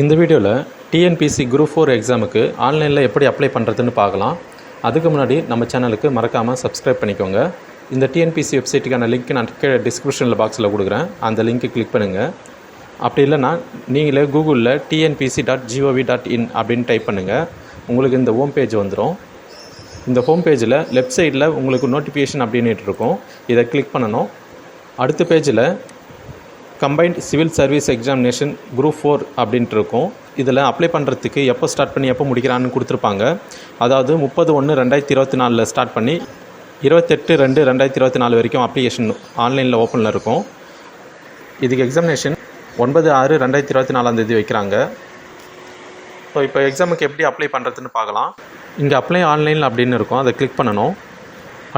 இந்த வீடியோவில் TNPSC group four எக்ஸாமுக்கு ஆன்லைனில் எப்படி அப்ளை பண்ணுறதுன்னு பார்க்கலாம். அதுக்கு முன்னாடி நம்ம சேனலுக்கு மறக்காமல் சப்ஸ்கிரைப் பண்ணிக்கோங்க. இந்த டிஎன்பிசி வெப்சைட்டுக்கான லிங்க் நான் கீழே டிஸ்கிரிப்ஷனில் பாக்ஸில் கொடுக்குறேன். அந்த லிங்க்கு கிளிக் பண்ணுங்கள் அப்படி இல்லைன்னா நீங்களே கூகுளில் TNPSC dot GOV dot in அப்படின்னு டைப் பண்ணுங்கள் உங்களுக்கு இந்த ஹோம் பேஜ் வந்துடும் இந்த ஹோம் பேஜில் லெஃப்ட் சைடில் உங்களுக்கு நோட்டிஃபிகேஷன் அப்படின்ட்டு இருக்கும். இதை கிளிக் பண்ணணும். அடுத்த பேஜில் combined civil service examination group four அப்படின்ட்டு இருக்கும். இதில் அப்ளை பண்ணுறதுக்கு எப்போ ஸ்டார்ட் பண்ணி எப்போ முடிக்கிறான்னு கொடுத்துருப்பாங்க. அதாவது முப்பது ஒன்று ரெண்டாயிரத்தி இருபத்தி நாலில் ஸ்டார்ட் பண்ணி இருபத்தெட்டு ரெண்டு ரெண்டாயிரத்தி இருபத்தி நாலு வரைக்கும் அப்ளிகேஷன் ஆன்லைனில் ஓப்பனில் இருக்கும். இதுக்கு எக்ஸாமினேஷன் ஒன்பது ஆறு ரெண்டாயிரத்தி இருபத்தி நாலாந்தேதி வைக்கிறாங்க. ஸோ இப்போ எக்ஸாமுக்கு எப்படி அப்ளை பண்ணுறதுன்னு பார்க்கலாம். இங்கே அப்ளை ஆன்லைனில் அப்படின்னு இருக்கும். அதை கிளிக் பண்ணணும்.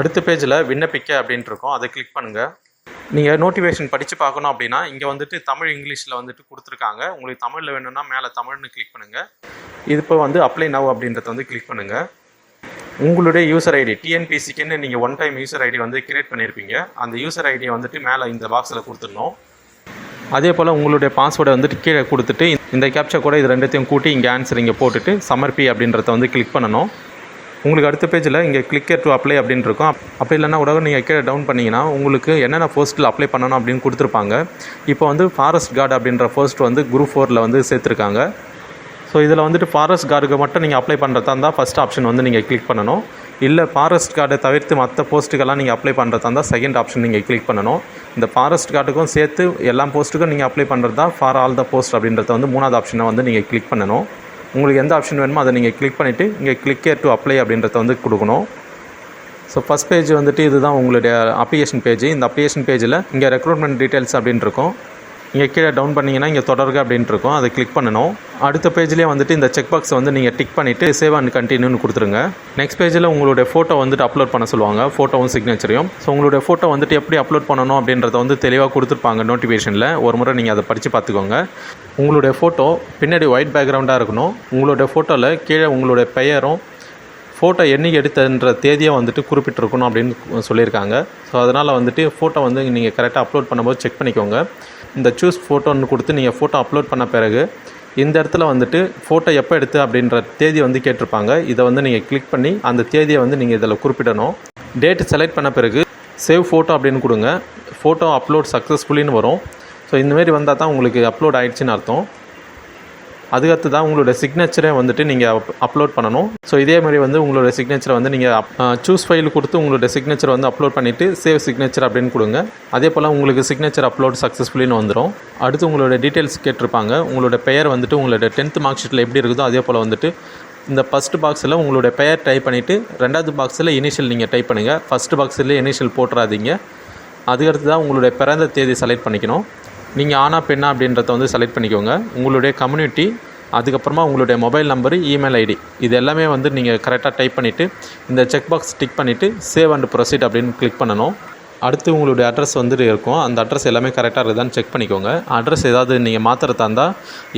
அடுத்த பேஜில் விண்ணப்பிக்க அப்படின்ட்டு இருக்கும். அதை கிளிக் பண்ணுங்கள் நீங்கள் நோட்டிஃபிகேஷன் படித்து பார்க்கணும் அப்படின்னா இங்கே வந்துட்டு தமிழ் இங்கிலீஷில் வந்துட்டு கொடுத்துருக்காங்க. உங்களுக்கு தமிழில் வேணும்னா மேலே தமிழ்னு கிளிக் பண்ணுங்கள் இது இப்போ வந்து அப்ளை நவ் அப்படின்றத வந்து கிளிக் பண்ணுங்கள் உங்களுடைய யூசர் ஐடி டிஎன்பிசிக்குன்னு நீங்கள் ஒன் டைம் யூசர் ஐடி வந்து கிரியேட் பண்ணியிருப்பீங்க அந்த யூசர் ஐடியை வந்துட்டு மேலே இந்த பாக்ஸில் கொடுத்துடணும். அதே போல் உங்களுடைய பாஸ்வேர்டை வந்துட்டு கீழே கொடுத்துட்டு இந்த கேப்சா கூட இது ரெண்டுத்தையும் கூட்டி இங்கே ஆன்சர் இங்கே போட்டுட்டு சமர்ப்பி அப்படின்றத வந்து கிளிக் பண்ணணும். உங்களுக்கு அடுத்த பேஜில் இங்கே கிளிக்கர் டு அப்ளை அப்படின்னு இருக்கும். அப்- அப்படி இல்லைன்னா கூட நீங்கள் கீழே டவுன் பண்ணிங்கன்னா உங்களுக்கு என்னென்ன போஸ்ட்டில் அப்ளை பண்ணணும் அப்படின்னு கொடுத்துருப்பாங்க. இப்போ வந்து ஃபாரஸ்ட் கார்டு அப்படின்ற போஸ்ட் வந்து குரூப் ஃபோரில் வந்து சேர்த்துருக்காங்க. ஸோ இதில் வந்துட்டு ஃபாரஸ்ட் கார்டுக்கு மட்டும் நீங்கள் அப்ளை பண்ணுறதா இருந்தால் ஃபஸ்ட் ஆப்ஷன் வந்து நீங்கள் கிளிக் பண்ணணும். இல்லை ஃபாரஸ்ட் கார்டை தவிர்த்து மற்ற போஸ்ட்டுக்கெல்லாம் நீங்கள் அப்ளை பண்ணுறதா இருந்தால் செகண்ட் ஆப்ஷன் நீங்கள் கிளிக் பண்ணணும். இந்த ஃபாரஸ்ட் கார்டுக்கும் சேர்த்து எல்லா போஸ்ட்டுக்கும் நீங்கள் அப்ளை பண்ணுறதா ஃபார் ஆல் த போஸ்ட் அப்படின்றத வந்து மூணாவது ஆப்ஷனை வந்து நீங்கள் கிளிக் பண்ணணும். உங்களுக்கு எந்த ஆப்ஷன் வேணுமோ அதை நீங்கள் கிளிக் பண்ணிவிட்டு இங்கே கிளிக் டு அப்ளை அப்படின்றத வந்து கொடுக்கணும். ஸோ ஃபஸ்ட் பேஜ் வந்துட்டு இதுதான் உங்களுடைய அப்ளிகேஷன் பேஜ் இந்த அப்ளிகேஷன் பேஜில் இங்கே ரெக்ரூட்மெண்ட் டீட்டெயில்ஸ் அப்படின்னு இருக்கும். இங்கே கீழே டவுன் பண்ணிங்கன்னா இங்கே தொடர்க அப்படின்ட்டு இருக்கும். அதை கிளிக் பண்ணணும். அடுத்த பேஜ்லேயே வந்துட்டு இந்த செக் பாக்ஸை வந்து நீங்கள் டிக் பண்ணிவிட்டு சேவ் அண்ட் கண்டினியூன்னு கொடுத்துருங்க. நெக்ஸ்ட் பேஜில் உங்களுடைய ஃபோட்டோ வந்துட்டு அப்லோட் பண்ண சொல்லுவாங்க. ஃபோட்டோவும் சிக்னேச்சரையும் ஸோ உங்களுடைய ஃபோட்டோ வந்துட்டு எப்படி அப்லோட் பண்ணணும் அப்படின்றத வந்து தெளிவாக கொடுத்துருப்பாங்க நோட்டிஃபிகேஷனில் ஒரு முறை நீங்கள் அதை படித்து பார்த்துக்கோங்க. உங்களுடைய ஃபோட்டோ பின்னாடி ஒயிட் பேக்ரவுண்டாக இருக்கணும். உங்களுடைய ஃபோட்டோவில் கீழே உங்களுடைய பெயரும் ஃபோட்டோ என்றைக்கு எடுத்தன்ற தேதியை வந்துட்டு குறிப்பிட்டிருக்கணும் அப்படின்னு சொல்லியிருக்காங்க. ஸோ அதனால் வந்துட்டு ஃபோட்டோ வந்து நீங்கள் கரெக்டாக அப்லோட் பண்ணும்போது செக் பண்ணிக்கோங்க. இந்த சூஸ் ஃபோட்டோன்னு கொடுத்து நீங்கள் ஃபோட்டோ அப்லோட் பண்ண பிறகு இந்த இடத்துல வந்துட்டு ஃபோட்டோ எப்போ எடுத்து அப்படின்ற தேதி வந்து கேட்டிருப்பாங்க. இதை வந்து நீங்கள் கிளிக் பண்ணி அந்த தேதியை வந்து நீங்கள் இதில் குறிப்பிடணும். டேட் செலக்ட் பண்ண பிறகு சேவ் ஃபோட்டோ அப்படின்னு கொடுங்க. ஃபோட்டோ அப்லோட் சக்ஸஸ்ஃபுல்லின்னு வரும். ஸோ இந்தமாரி வந்தால் தான் உங்களுக்கு அப்லோட் ஆகிடுச்சின்னு அர்த்தம். அதுக்கடுத்து தான் உங்களோட சிக்னேச்சரை வந்துட்டு நீங்கள் அப்லோட் பண்ணணும். ஸோ இதே மாதிரி வந்து உங்களோட சிக்னேச்சரை வந்து நீங்கள் சூஸ் ஃபைல் கொடுத்து உங்களோட சிக்னேச்சர் வந்து அப்லோட் பண்ணிவிட்டு சேவ் சிக்னேச்சர் அப்படின்னு கொடுங்க. அதே போல் உங்களுக்கு சிக்னேச்சர் அப்லோட் சக்ஸஸ்ஃபுல்லின்னு வந்துடும் அடுத்து உங்களோட டீட்டெயில்ஸ் கேட்டிருப்பாங்க. உங்களோட பெயர் வந்துட்டு உங்களோட டென்த் மார்க் ஷீட்டில் எப்படி இருக்குதோ அதே போல் வந்துட்டு இந்த ஃபஸ்ட் பாக்ஸில் உங்களோட பெயர் டைப் பண்ணிவிட்டு ரெண்டாவது பாக்ஸில் இனிஷியல் நீங்கள் டைப் பண்ணுங்கள் ஃபஸ்ட் பாக்ஸில் இனிஷியல் போட்டுறாதீங்க. அதுக்கடுத்து தான் உங்களுடைய பிறந்த தேதி செலக்ட் பண்ணிக்கணும். நீங்கள் ஆனா பெண்ணா அப்படின்றத வந்து செலக்ட் பண்ணிக்கோங்க. உங்களுடைய கம்யூனிட்டி அதுக்கப்புறமா உங்களுடைய மொபைல் நம்பரு இமெயில் ஐடி இது எல்லாமே வந்து நீங்கள் கரெக்டாக டைப் பண்ணிவிட்டு இந்த செக் பாக்ஸ் டிக் பண்ணிவிட்டு சேவ் அண்ட் ப்ரொசீட் அப்படின்னு கிளிக் பண்ணணும். அடுத்து உங்களுடைய அட்ரஸ் வந்துட்டு இருக்கும். அந்த அட்ரஸ் எல்லாமே கரெக்டாக இருக்குதான்னு செக் பண்ணிக்கோங்க. அட்ரஸ் ஏதாவது நீங்கள் மாற்றுறதா இருந்தால்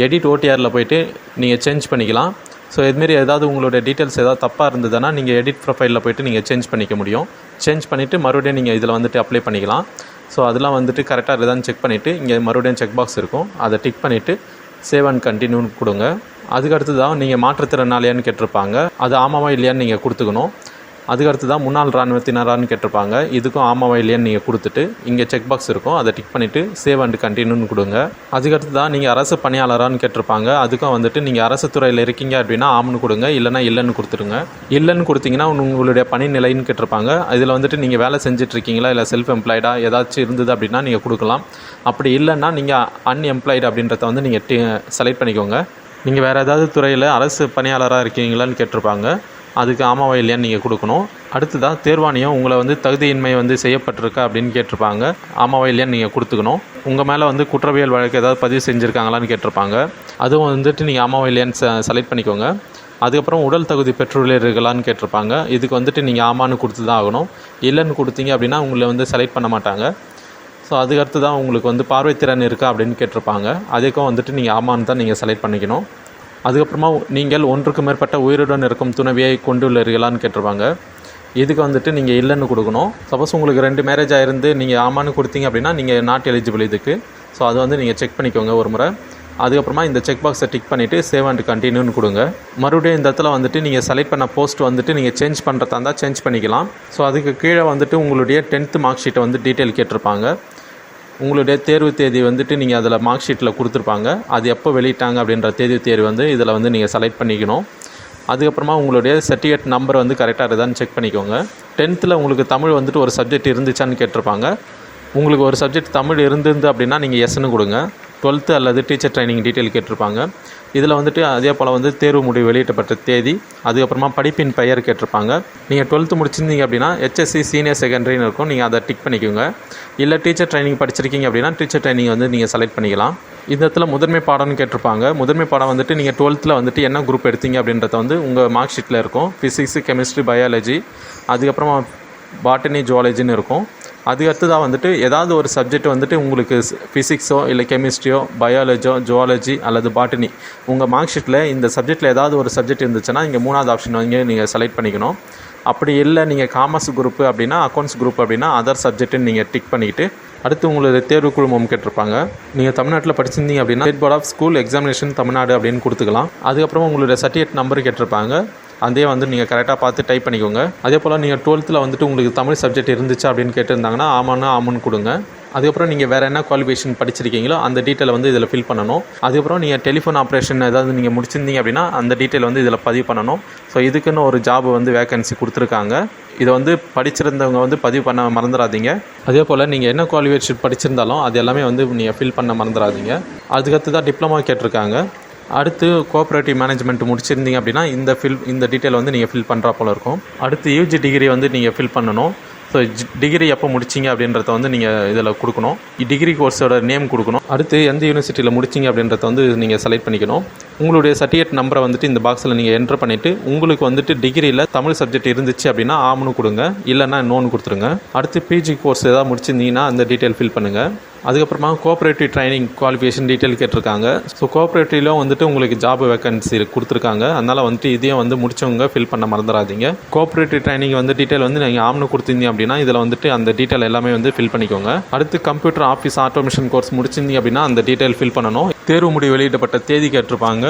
எடிட் ஓடிஆரில் போயிட்டு நீங்கள் சேஞ்ச் பண்ணிக்கலாம். ஸோ இதுமாரி ஏதாவது உங்களுடைய டீட்டெயில்ஸ் ஏதாவது தப்பாக இருந்ததுன்னா நீங்கள் எடிட் ப்ரொஃபைலில் போயிட்டு நீங்கள் சேஞ்ச் பண்ணிக்க முடியும். சேஞ்ச் பண்ணிவிட்டு மறுபடியும் நீங்கள் இதில் வந்துட்டு அப்ளை பண்ணிக்கலாம். ஸோ அதெல்லாம் வந்துட்டு கரெக்டாக இருக்குதான்னு செக் பண்ணிவிட்டு இங்கே மறுபடியும் செக் பாக்ஸ் இருக்கும். அதை டிக் பண்ணிவிட்டு சேவ் அண்ட் கண்டினியூன்னு கொடுங்க. அதுக்கடுத்து தான் நீங்கள் மாற்றுத்திறனாளியான்னு கேட்டிருப்பாங்க. அது ஆமாவா இல்லையான்னு நீங்கள் கொடுத்துக்கணும். அதுக்கடுத்து தான் முன்னாள் இராணுவத்தினரான்னு கேட்டிருப்பாங்க. இதுக்கும் ஆமாவா இல்லையான்னு நீங்கள் கொடுத்துட்டு இங்கே செக் பாக்ஸ் இருக்கும். அதை டிக் பண்ணிவிட்டு சேவ் அண்ட் கண்டினியூன்னு கொடுங்க. அதுக்கடுத்து தான் நீங்கள் அரசு பணியாளரான்னு கேட்டிருப்பாங்க. அதுக்கும் வந்துட்டு நீங்கள் அரசு துறையில் இருக்கீங்க அப்படின்னா ஆம்னு கொடுங்க. இல்லைன்னா இல்லைன்னு கொடுத்துருங்க. இல்லைன்னு கொடுத்தீங்கன்னா உங்களுடைய பணி நிலைன்னு கேட்டிருப்பாங்க. இதில் வந்துட்டு நீங்கள் வேலை செஞ்சிட்ருக்கீங்களா? இல்லை செல்ஃப் எம்ப்ளாய்டாக ஏதாச்சும் இருந்தது அப்படின்னா நீங்கள் கொடுக்கலாம். அப்படி இல்லைன்னா நீங்கள் அன்எம்ப்ளாய்டு அப்படின்றத வந்து நீங்கள் டி செலக்ட் பண்ணிக்கோங்க. நீங்கள் வேறு ஏதாவது துறையில் அரசு பணியாளராக இருக்கீங்களான்னு கேட்டிருப்பாங்க. அதுக்கு ஆமாவா இல்லையான்னு நீங்கள் கொடுக்கணும். அடுத்ததாக தேர்வாணியம் உங்களை வந்து தகுதியின்மை வந்து செய்யப்பட்டிருக்கா அப்படின்னு கேட்டிருப்பாங்க. ஆமாவா இல்லையான்னு நீங்கள் கொடுத்துக்கணும். உங்கள் மேலே வந்து குற்றவியல் வழக்கு ஏதாவது பதிவு செஞ்சுருக்காங்களான்னு கேட்டிருப்பாங்க. அதுவும் வந்துட்டு நீங்கள் ஆமாவா இல்லையான்னு ச செலக்ட் பண்ணிக்கோங்க. அதுக்கப்புறம் உடல் தகுதி பெற்றுள்ளீர்களான்னு கேட்டிருப்பாங்க. இதுக்கு வந்துட்டு நீங்கள் ஆமான்னு கொடுத்து தான் ஆகணும். இல்லைன்னு கொடுத்தீங்க அப்படின்னா உங்களை வந்து செலக்ட் பண்ண மாட்டாங்க. ஸோ அதுக்கடுத்து தான் உங்களுக்கு வந்து பார்வைத்திறன் இருக்கா அப்படின்னு கேட்டிருப்பாங்க. அதுக்கும் வந்துட்டு நீங்கள் ஆமான்னு தான் நீங்கள் செலக்ட் பண்ணிக்கணும். அதுக்கப்புறமா நீங்கள் ஒன்றுக்கு மேற்பட்ட உயிருடன் இருக்கும் துணைவியை கொண்டுள்ளீர்களான்னு கேட்டிருப்பாங்க. இதுக்கு வந்துட்டு நீங்கள் இல்லைன்னு கொடுக்கணும். சப்போஸ் உங்களுக்கு ரெண்டு மேரேஜ் ஆயிருந்து நீங்கள் ஆமான்னு கொடுத்தீங்க அப்படின்னா நீங்கள் நாட் எலிஜிபிள் இதுக்கு. ஸோ அது வந்து நீங்கள் செக் பண்ணிக்கோங்க ஒரு முறை. அதுக்கப்புறமா இந்த செக் பாக்ஸை டிக் பண்ணிவிட்டு சேவ் அண்ட் கண்டினியூன்னு கொடுங்க. மறுபடியும் இந்த இடத்துல வந்துட்டு நீங்கள் செலக்ட் பண்ண போஸ்ட் வந்துட்டு நீங்கள் சேஞ்ச் பண்ணுறதா இருந்தால் சேஞ்ச் பண்ணிக்கலாம். ஸோ அதுக்கு கீழே வந்துட்டு உங்களுடைய டென்த்து மார்க் ஷீட்டை வந்து டீட்டெயில் கேட்டிருப்பாங்க. உங்களுடைய தேர்வு தேதி வந்துட்டு நீங்கள் அதில் மார்க் ஷீட்டில் கொடுத்துருப்பாங்க. அது எப்போ வெளியிட்டாங்க அப்படின்ற தேதி தேர்வு வந்து இதில் வந்து நீங்கள் செலக்ட் பண்ணிக்கணும். அதுக்கப்புறமா உங்களுடைய சர்டிஃபிகேட் நம்பர் வந்து கரெக்டாக இருக்குதான்னு செக் பண்ணிக்கோங்க. டென்த்தில் உங்களுக்கு தமிழ் வந்துட்டு ஒரு சப்ஜெக்ட் இருந்துச்சான்னு கேட்டிருப்பாங்க. உங்களுக்கு ஒரு சப்ஜெக்ட் தமிழ் இருந்திருந்து அப்படின்னா நீங்கள் எஸ்ன்னு கொடுங்க. டுவெல்த்து அல்லது டீச்சர் ட்ரைனிங் டீட்டெயில் கேட்டிருப்பாங்க. இதில் வந்துட்டு அதே போல் வந்து தேர்வு முடிவு வெளியிட்டப்பட்ட தேதி அதுக்கப்புறமா படிப்பின் பெயர் கேட்டிருப்பாங்க. நீங்கள் டுவெல்த்து முடிச்சிருந்தீங்க அப்படின்னா ஹெச்எஸ்சி சீனியர் செகண்டரின்னு இருக்கும். நீங்கள் அதை டிக் பண்ணிக்கோங்க. இல்லை டீச்சர் ட்ரைனிங் படிச்சிருக்கீங்க அப்படின்னா டீச்சர் ட்ரைனிங் வந்து நீங்கள் செலக்ட் பண்ணிக்கலாம். இந்த இடத்துல முதன்மை பாடம்னு கேட்டிருப்பாங்க. முதன்மை பாடம் வந்துட்டு நீங்கள் டுவெல்த்தில் வந்துட்டு என்ன குரூப் எடுத்தீங்க அப்படின்றத வந்து உங்கள் மார்க் ஷீட்டில் இருக்கும். ஃபிசிக்ஸு கெமிஸ்ட்ரி பயாலஜி அதுக்கப்புறமா பாட்டனி ஜுவாலஜின்னு இருக்கும். அதுக்கு தான் வந்துட்டு ஏதாவது ஒரு சப்ஜெக்ட் வந்துட்டு உங்களுக்கு ஃபிசிக்ஸோ இல்லை கெமிஸ்ட்ரியோ பயாலஜியோ ஜுவாலஜி அல்லது பாட்டனி உங்கள் மார்க் ஷீட்டில் இந்த சப்ஜெக்ட்டில் ஏதாவது ஒரு சப்ஜெக்ட் இருந்துச்சுன்னா இங்கே மூணாவது ஆப்ஷன் வந்து நீங்கள் செலக்ட் பண்ணிக்கணும். அப்படி இல்லை நீங்கள் காமர்ஸ் குரூப்பு அப்படின்னா அக்கௌண்ட்ஸ் குரூப் அப்படின்னா அதர் சப்ஜெக்ட்டுன்னு நீங்கள் டிக் பண்ணிக்கிட்டு அடுத்து உங்களுடைய தேர்வு குழுமம் கேட்டிருப்பாங்க. நீங்கள் தமிழ்நாட்டில் படிச்சிருந்தீங்க அப்படின்னா state board of school examination Tamil Nadu அப்படின்னு கொடுத்துக்கலாம். அதுக்கப்புறம் உங்களுடைய சர்டிஃபிகேட் நம்பர் கேட்டிருப்பாங்க. அதே வந்து நீங்கள் கரெக்டாக பார்த்து டைப் பண்ணிக்கோங்க. அதே போல் நீங்கள் டுவெல்த்தில் வந்துட்டு உங்களுக்கு தமிழ் சப்ஜெக்ட் இருந்துச்சு அப்படின்னு கேட்டிருந்தாங்கன்னா ஆமான்னா ஆமான்னு கொடுங்க. அதுக்கப்புறம் நீங்கள் வேறு என்ன குவாலிஃபிகேஷன் படிச்சிருக்கீங்களோ அந்த டீட்டெயில் வந்து இதில் ஃபில் பண்ணணும். அதுக்கப்புறம் நீங்கள் டெலிஃபோன் ஆப்ரேஷன் ஏதாவது நீங்கள் முடிச்சிருந்தீங்க அப்படின்னா அந்த டீட்டெயில் வந்து இதில் பதிவு பண்ணணும். ஸோ இதுக்குன்னு ஒரு ஜாப் வந்து வேகன்சி கொடுத்துருக்காங்க. இதை வந்து படிச்சிருந்தவங்க வந்து பதிவு பண்ண மறந்துடாதீங்க அதே போல் நீங்கள் என்ன குவாலிஃபிகேஷன் படிச்சிருந்தாலும் அது எல்லாமே வந்து நீங்கள் ஃபில் பண்ண மறந்துடாதீங்க அதுக்கடுத்து தான் டிப்ளமா கேட்டிருக்காங்க. அடுத்து கோஆப்ரேட்டிவ் மேனேஜ்மெண்ட் முடிச்சிருந்தீங்க அப்படின்னா இந்த ஃபில் இந்த டீட்டெயில் வந்து நீங்கள் ஃபில் பண்ணுறா போல இருக்கும். அடுத்து யூஜி டிகிரி வந்து நீங்கள் ஃபில் பண்ணணும். ஸோ டிகிரி எப்போ முடிச்சிங்க அப்படின்றத வந்து நீங்கள் இதில் கொடுக்கணும். டிகிரி கோர்ஸோட நேம் கொடுக்கணும். அடுத்து எந்த யூனிவர்சிட்டியில் முடிச்சிங்க அப்படின்றத வந்து நீங்கள் செலக்ட் பண்ணிக்கணும். உங்களுடைய சர்டிஃபிகேட் நம்பரை வந்துட்டு இந்த பாக்ஸில் நீங்கள் என்ட்ரு பண்ணிவிட்டு உங்களுக்கு வந்துட்டு டிகிரியில் தமிழ் சப்ஜெக்ட் இருந்துச்சு அப்படின்னா ஆம்னு கொடுங்க. இல்லைன்னா நோன்னு கொடுத்துருங்க. அடுத்து பிஜி கோர்ஸ் ஏதாவது முடிச்சிருந்தீங்கன்னா அந்த டீட்டெயில் ஃபில் பண்ணுங்கள் அதுக்கப்புறமா கோஆப்ரேட்டிவ் ட்ரைனிங் குவாலிஃபிகேஷன் டீட்டெயில் கேட்டிருக்காங்க. ஸோ கோஆப்ரேட்டிவ்லையும் வந்துட்டு உங்களுக்கு ஜாப் வேகன்சி கொடுத்துருக்காங்க. அதனால் வந்துட்டு இதையும் வந்து முடிச்சவங்க ஃபில் பண்ண மறந்துடாதீங்க கோஆப்ரேட்டிவ் ட்ரைனிங் வந்து டீட்டெயில் வந்து நீங்கள் ஆம்னு கொடுத்துருந்தீங்க அப்படின்னா இதில் வந்துட்டு அந்த டீட்டெயில் எல்லாமே வந்து ஃபில் பண்ணிக்கோங்க. அடுத்து கம்ப்யூட்டர் ஆஃபீஸ் ஆட்டோமேஷன் கோர்ஸ் முடிச்சிருந்தீங்க அப்படின்னா அந்த டீட்டெயில் ஃபில் பண்ணணும். தேர்வு முடிவு வெளியிடப்பட்ட தேதி கேட்டிருப்பாங்க.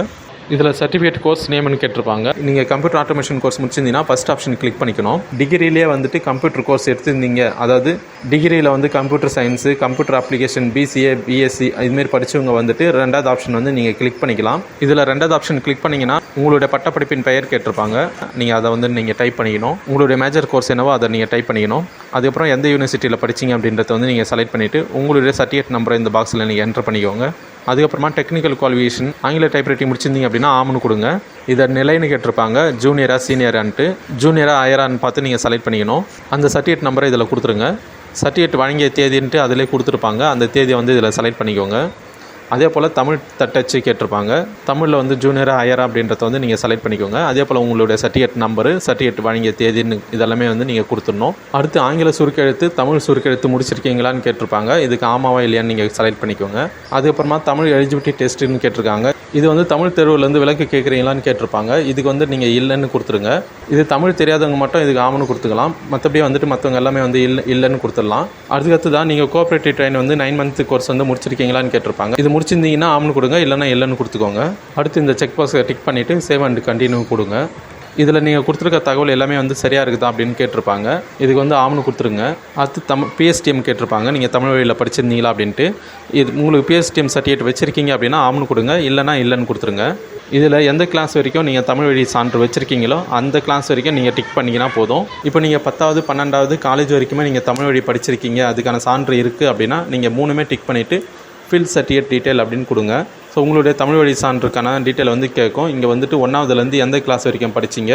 இதில் சர்டிஃபிகேட் கோர்ஸ் நேம்னு கேட்டிருப்பாங்க. நீங்கள் கம்ப்யூட்டர் ஆட்டோமேஷன் கோர்ஸ் முடிச்சிருந்தீங்கன்னா ஃபஸ்ட் ஆப்ஷன் கிளிக் பண்ணிக்கணும். டிகிரிலேயே வந்துட்டு கம்ப்யூட்டர் கோர்ஸ் எடுத்திருந்தீங்க. அதாவது டிகிரியில் வந்து computer science computer application BCA BSc இதுமாரி படித்தவங்க வந்துட்டு ரெண்டாவது ஆப்ஷன் வந்து நீங்கள் கிளிக் பண்ணிக்கலாம். இதில் ரெண்டாவது ஆப்ஷன் கிளிக் பண்ணிங்கன்னா உங்களுடைய பட்டப்படிப்பின் பெயர் கேட்டிருப்பாங்க. நீங்கள் அதை வந்து நீங்கள் டைப் பண்ணிக்கணும். உங்களுடைய மேஜர் கோர்ஸ் என்னவோ அதை நீங்கள் டைப் பண்ணிக்கணும். அதுக்கப்புறம் எந்த யூனிவர்சிட்டியில் படிச்சிங்க அப்படின்றத வந்து நீங்கள் செலக்ட் பண்ணிவிட்டு உங்களுடைய சர்டிஃபிகேட் நம்பரை இந்த பாக்ஸில் நீங்கள் என்டர் பண்ணிக்கோங்க. அதுக்கப்புறமா டெக்னிக்கல் குவாலிஃபிகேஷன் ஆங்கில டைப்ரைட்டிங் முடிச்சிருந்தீங்க அப்படின்னா ஆம்னு கொடுங்க. இதை நிலைன்னு கேட்டிருப்பாங்க. ஜூனியராக சீனியரான்ட்டு ஜூனியராக ஹையரான்னு பார்த்து நீங்கள் செலக்ட் பண்ணிக்கணும். அந்த சர்டிஃபிகேட் நம்பரை இதில் கொடுத்துருங்க. சர்டிஃபிகேட் வழங்கிய தேதின்ட்டு அதிலே கொடுத்துருப்பாங்க. அந்த தேதியை வந்து இதில் செலக்ட் பண்ணிக்கோங்க. அதே போல் தமிழ் தட்டச்சு கேட்டிருப்பாங்க. தமிழில் வந்து ஜூனியரா ஹையரா அப்படின்றத வந்து நீங்கள் செலக்ட் பண்ணிக்கோங்க. அதே போல் உங்களுடைய சர்டிஃபிகேட் நம்பரு சர்டிஃபிகேட் வழங்கிய தேதின்னு இதெல்லாமே வந்து நீங்கள் கொடுத்துடணும். அடுத்து ஆங்கில சுருக்கெழுத்து தமிழ் சுருக்கெழுத்து முடிச்சிருக்கீங்களான்னு கேட்டிருப்பாங்க. இதுக்கு ஆமாவா இல்லையான்னு நீங்கள் செலக்ட் பண்ணிக்கோங்க. அதுக்கப்புறமா தமிழ் எலிஜிபிலிட்டி டெஸ்ட்டுன்னு கேட்டிருக்காங்க. இது வந்து தமிழ் தேர்வுலேருந்து விலக்கு கேட்குறீங்களான்னு கேட்டிருப்பாங்க. இதுக்கு வந்து நீங்கள் இல்லைன்னு கொடுத்துருங்க. இது தமிழ் தெரியாதவங்க மட்டும் இதுக்கு ஆமன்னு கொடுத்துக்கலாம். மற்றபடி வந்துட்டு மற்றவங்க எல்லாமே வந்து இல்லை இல்லைன்னு கொடுத்துடலாம். அதுக்கடுத்து தான் நீங்கள் கோஆப்ரேட்டிவ் ட்ரெயின் வந்து நைன் மந்த் கோர்ஸ் வந்து முடிச்சிருக்கீங்களான்னு கேட்டிருப்பாங்க. இது முடிச்சிருந்தீங்கன்னா ஆம்னு கொடுங்க இல்லைன்னா இல்லைன்னு கொடுத்துக்கோங்க. அடுத்து இந்த செக் பாக்ஸை டிக் பண்ணிவிட்டு சேவ் அண்ட் கண்டினியூ கொடுங்க. இதில் நீங்கள் கொடுத்துருக்க தகவல் எல்லாமே வந்து சரியாக இருக்குதா அப்படின்னு கேட்டிருப்பாங்க. இதுக்கு வந்து ஆம்னு கொடுத்துருங்க. அடுத்து தமிழ் பிஎஸ்டிஎம் கேட்டிருப்பாங்க. நீங்கள் தமிழ் வழியில் படிச்சிருந்தீங்களா அப்படின்ட்டு. இது உங்களுக்கு பிஎஸ்டிஎம் சர்டிஃபிகேட் வச்சுருக்கீங்க அப்படின்னா ஆம்னு கொடுங்க. இல்லைனா இல்லைன்னு கொடுத்துருங்க. இதில் எந்த கிளாஸ் வரைக்கும் நீங்கள் தமிழ் வழி சான்று வச்சுருக்கீங்களோ அந்த கிளாஸ் வரைக்கும் நீங்கள் டிக் பண்ணிங்கன்னா போதும். இப்போ நீங்கள் பத்தாவது பன்னெண்டாவது காலேஜ் வரைக்குமே நீங்கள் தமிழ் வழி படிச்சிருக்கீங்க. அதுக்கான சான்று இருக்குது அப்படின்னா நீங்கள் மூணுமே டிக் பண்ணிவிட்டு ஃபில் சர்டிஃபிகேட் டீட்டெயில் அப்படின்னு கொடுங்க. ஸோ உங்களுடைய தமிழ் வழி சான்றுக்கான டீட்டெயில் வந்து கேட்கும். இங்கே வந்துட்டு ஒன்றாவதுலேருந்து எந்த கிளாஸ் வரைக்கும் படிச்சீங்க?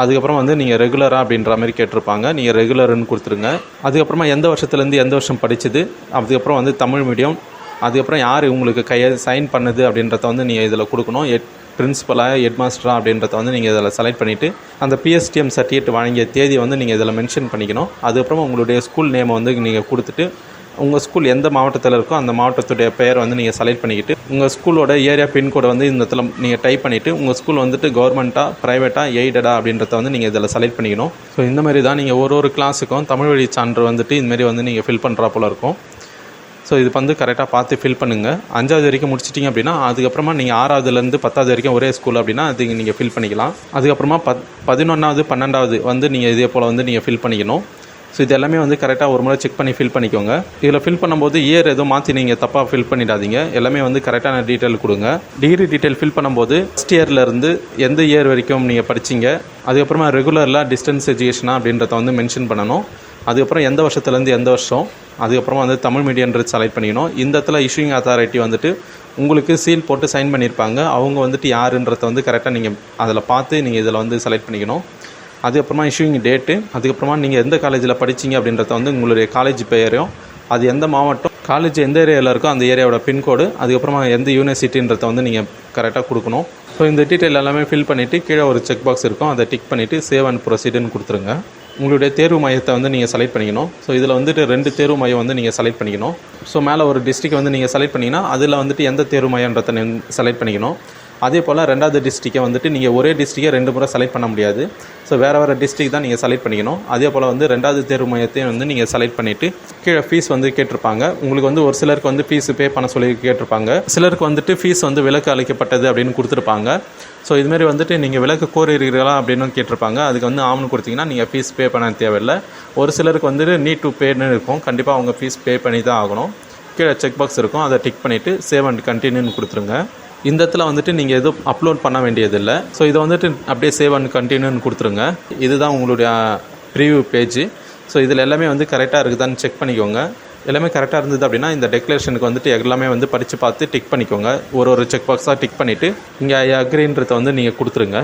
அதுக்கப்புறம் வந்து நீங்கள் ரெகுலராக அப்படின்ற மாதிரி கேட்டிருப்பாங்க. நீங்கள் ரெகுலர்னு கொடுத்துருங்க. அதுக்கப்புறமா எந்த வருஷத்துலேருந்து எந்த வருஷம் படித்தது அதுக்கப்புறம் வந்து தமிழ் மீடியம் அதுக்கப்புறம் யார் உங்களுக்கு கையை சைன் பண்ணுது அப்படின்றத வந்து நீங்கள் இதில் கொடுக்கணும். எட் பிரின்ஸிபலாக ஹெட்மாஸ்டராக அப்படின்றத வந்து நீங்கள் இதில் செலக்ட் பண்ணிவிட்டு அந்த பிஎஸ்டிஎம் சர்டிஃபிகேட் வழங்கிய தேதியை வந்து நீங்கள் இதில் மென்ஷன் பண்ணிக்கணும். அதுக்கப்புறமா உங்களுடைய ஸ்கூல் நேமை வந்து நீங்கள் கொடுத்துட்டு உங்கள் ஸ்கூல் எந்த மாவட்டத்தில் இருக்கோ அந்த மாவட்டத்துடைய பெயர் வந்து நீங்கள் செலக்ட் பண்ணிக்கிட்டு உங்கள் ஸ்கூலோட ஏரியா பின்கோடை வந்து இந்த இடத்துல நீங்கள் டைப் பண்ணிவிட்டு உங்கள் ஸ்கூல் வந்துட்டு கவர்மெண்ட்டாக ப்ரைவேட்டாக எய்டடா அப்படின்றத வந்து நீங்கள் இதில் செலக்ட் பண்ணிக்கணும். ஸோ இந்த மாதிரி தான் நீங்கள் ஒரு ஒரு கிளாஸுக்கும் தமிழ் வழி சான்று வந்துட்டு இதுமாரி வந்து நீங்கள் ஃபில் பண்ணுறா போல இருக்கும். ஸோ இது வந்து கரெக்டாக பார்த்து ஃபில் பண்ணுங்கள் அஞ்சாவது வரைக்கும் முடிச்சிட்டிங்க அப்படின்னா அதுக்கப்புறமா நீங்கள் ஆறாவதுலேருந்து பத்தாவது வரைக்கும் ஒரே ஸ்கூல் அப்படின்னா அது நீங்கள் ஃபில் பண்ணிக்கலாம். அதுக்கப்புறமா பத் பதினொன்றாவது பன்னெண்டாவது வந்து நீங்கள் இதே போல் வந்து நீங்கள் ஃபில் பண்ணிக்கணும். ஸோ இது எல்லாமே வந்து கரெக்டாக ஒரு முறை செக் பண்ணி ஃபில் பண்ணிக்கோங்க. இதில் ஃபில் பண்ணும்போது இயர் எதுவும் மாற்றி நீங்கள் தப்பாக ஃபில் பண்ணிடாதீங்க. எல்லாமே வந்து கரெக்டான டீட்டெயில் கொடுங்க. டிகிரி டீட்டெயில் ஃபில் பண்ணும்போது ஃபஸ்ட் இயர்லேருந்து எந்த இயர் வரைக்கும் நீங்கள் படிச்சீங்க அதுக்கப்புறமா ரெகுலரில் டிஸ்டன்ஸ் எஜுகேஷனா அப்படின்றத வந்து மென்ஷன் பண்ணணும். அதுக்கப்புறம் எந்த வருஷத்துலேருந்து எந்த வருஷம் அதுக்கப்புறமா வந்து தமிழ் மீடியன்றது செலக்ட் பண்ணிக்கணும். இந்த இடத்துல இஷ்யூங் அத்தாரிட்டி வந்துட்டு உங்களுக்கு சீல் போட்டு சைன் பண்ணியிருப்பாங்க. அவங்க வந்துட்டு யாருன்றத வந்து கரெக்டாக நீங்கள் அதில் பார்த்து நீங்கள் இதில் வந்து செலக்ட் பண்ணிக்கணும். அதுக்கப்புறமா இஷ்யூவிங் டேட்டு அதுக்கப்புறமா நீங்கள் எந்த காலேஜில் படிச்சீங்க அப்படின்றத வந்து உங்களுடைய காலேஜ் பெயரையும் அது எந்த மாவட்டம் காலேஜ் எந்த ஏரியாவில் இருக்கோ அந்த ஏரியாவோட பின்கோடு அதுக்கப்புறமா எந்த யூனிவர்சிட்டின்றத வந்து நீங்கள் கரெக்டாக கொடுக்கணும். ஸோ இந்த டீட்டெயில் எல்லாமே ஃபில் பண்ணிவிட்டு கீழே ஒரு செக் பாக்ஸ் இருக்கும். அதை டிக் பண்ணிவிட்டு சேவ் அண்ட் ப்ரொசீடுன்னு கொடுத்துருங்க. உங்களுடைய தேர்வு மையத்தை வந்து நீங்கள் செலக்ட் பண்ணிக்கணும். ஸோ இதில் வந்துட்டு ரெண்டு தேர்வு மையம் வந்து நீங்கள் செலக்ட் பண்ணிக்கணும். ஸோ மேலே ஒரு டிஸ்ட்ரிக்ட் வந்து நீங்கள் செலக்ட் பண்ணிங்கன்னா அதில் வந்துட்டு எந்த தேர்வு மையன்றதை செலக்ட் பண்ணிக்கணும். அதே போல் ரெண்டாவது டிஸ்ட்ரிக்கை வந்துட்டு நீங்கள் ஒரே டிஸ்ட்ரிக்டை ரெண்டு முறை செலக்ட் பண்ண முடியாது. ஸோ வேறு வேறு டிஸ்ட்ரிக் தான் நீங்கள் செலக்ட் பண்ணிக்கணும். அதே போல் வந்து ரெண்டாவது தேர்வு மையத்தையும் வந்து நீங்கள் செலக்ட் பண்ணிவிட்டு கீழே ஃபீஸ் வந்து கேட்டிருப்பாங்க. உங்களுக்கு வந்து ஒரு சிலருக்கு வந்து ஃபீஸ் பே பண்ண சொல்லி கேட்டிருப்பாங்க. சிலருக்கு வந்துட்டு ஃபீஸ் வந்து விலக்கு அளிக்கப்பட்டது அப்படின்னு கொடுத்துருப்பாங்க. ஸோ இதுமாரி வந்துட்டு நீங்கள் விலக்கு கோரியிருக்கிறீர்களா அப்படின்னு கேட்டிருப்பாங்க. அதுக்கு வந்து ஆம்னு கொடுத்தீங்கன்னா நீங்கள் ஃபீஸ் பே பண்ண தேவையில்லை. ஒரு சிலருக்கு வந்துட்டு நீட் டு பேன்னு இருக்கும். கண்டிப்பாக அவங்க ஃபீஸ் பே பண்ணி தான் ஆகணும். கீழே செக் பாக்ஸ் இருக்கும். அதை டிக் பண்ணிவிட்டு சேவ் அண்ட் கண்டினியூன்னு கொடுத்துருங்க. இந்த இடத்துல வந்துட்டு நீங்கள் எதுவும் அப்லோட் பண்ண வேண்டியதில்லை. ஸோ இதை வந்துட்டு அப்படியே சேவ் அண்ட் கண்டினியூன்னு கொடுத்துருங்க. இதுதான் உங்களுடைய ப்ரீவியூ பேஜ் ஸோ இதில் எல்லாமே வந்து கரெக்டாக இருக்குதான்னு செக் பண்ணிக்கோங்க. எல்லாமே கரெக்டாக இருந்தது அப்படின்னா இந்த டெக்ளரேஷனுக்கு வந்துட்டு எல்லாமே வந்து படித்து பார்த்து டிக் பண்ணிக்கோங்க. ஒரு ஒரு செக் பாக்ஸாக டிக் பண்ணிவிட்டு இங்கே ஐ அக்ரின்றத வந்து நீங்கள் கொடுத்துருங்க.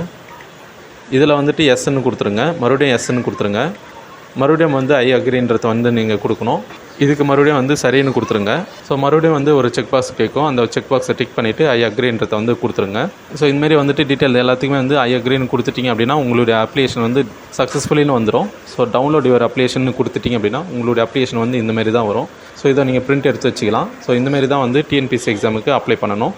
இதில் வந்துட்டு எஸ்ன்னு கொடுத்துருங்க. மறுபடியும் எஸ்ன்னு கொடுத்துருங்க. மறுபடியும் வந்து ஐ அக்ரின்றத வந்து நீங்கள் கொடுக்கணும். இதுக்கு மறுபடியும் வந்து சரின்னு கொடுத்துருங்க. ஸோ மறுபடியும் வந்து ஒரு செக் பாக்ஸ் கேட்கும் அந்த செக் பாக்ஸை டிக் பண்ணிவிட்டு ஐ அக்ரின்றத வந்து கொடுத்துருங்க. ஸோ இதுமாரி வந்துட்டு டீட்டெயில் எல்லாத்துக்குமே வந்து ஐ அக்ரின்னு கொடுத்துட்டிங்க அப்படின்னா உங்களுடைய அப்ளிகேஷன் வந்து சக்ஸஸ்ஃபுல்லின்னு வந்துடும் ஸோ டவுன்லோட் யுவர் அப்ளிகேஷன் கொடுத்துட்டிங்க அப்படின்னா உங்களுடைய அப்ளிகேஷன் வந்து இந்தமாரி தான் வரும். ஸோ இதை நீங்கள் பிரிண்ட் எடுத்து வச்சுக்கலாம். ஸோ இந்தமாரி தான் வந்து டிஎன்பிசி எக்ஸாமுக்கு அப்ளை பண்ணணும்.